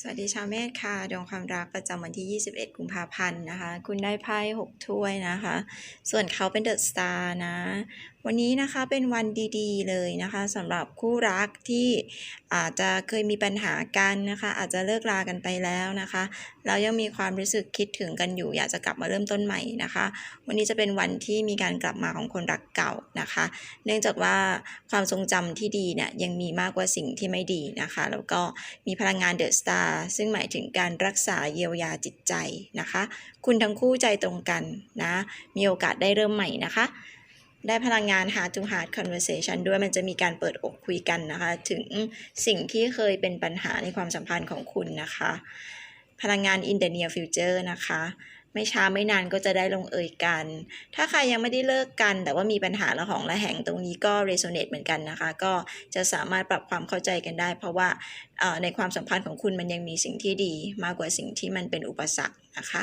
สวัสดีชาวเมษค่ะดวงความรักประจำวันที่ 21 กุมภาพันธ์นะคะ คุณได้ไพ่6ถ้วยนะคะ ส่วนเขาเป็นเดอะสตาร์นะ วันนี้นะคะเป็นวันดีๆ เลยนะคะสำหรับคู่รักที่อาจจะเคยมีปัญหากันนะคะ อาจจะเลิกรากันไปแล้วนะคะแล้วยังมีความรู้สึกคิดถึงกันอยู่ อยากจะกลับมาเริ่มต้นใหม่นะคะ วันนี้จะเป็นวันที่มีการกลับมาของคนรักเก่านะคะ เนื่องจากว่าความทรงจำที่ดีเนี่ยยังมีมากกว่าสิ่งที่ไม่ดีนะคะ แล้วก็มีพลังงานเดอะสตาร์ซึ่งหมายถึงการรักษาเยียวยาจิตใจนะคะ คุณทั้งคู่ใจตรงกันนะ มีโอกาสได้เริ่มใหม่นะคะ ได้พลังงาน heart to heart conversation ด้วยมันจะมีการเปิดอกคุยกันนะคะ ถึงสิ่งที่เคยเป็นปัญหาในความสัมพันธ์ของคุณนะคะ พลังงาน in the near future นะคะไม่ช้าไม่นานก็จะได้ลงเอยกัน ถ้าใครยังไม่ได้เลิกกัน แต่ว่ามีปัญหาระหองระแหงตรงนี้ก็ resonate เหมือนกันนะคะ ก็จะสามารถปรับความเข้าใจกันได้ เพราะว่าในความสัมพันธ์ของคุณมันยังมีสิ่งที่ดีมากกว่าสิ่งที่มันเป็นอุปสรรคนะคะ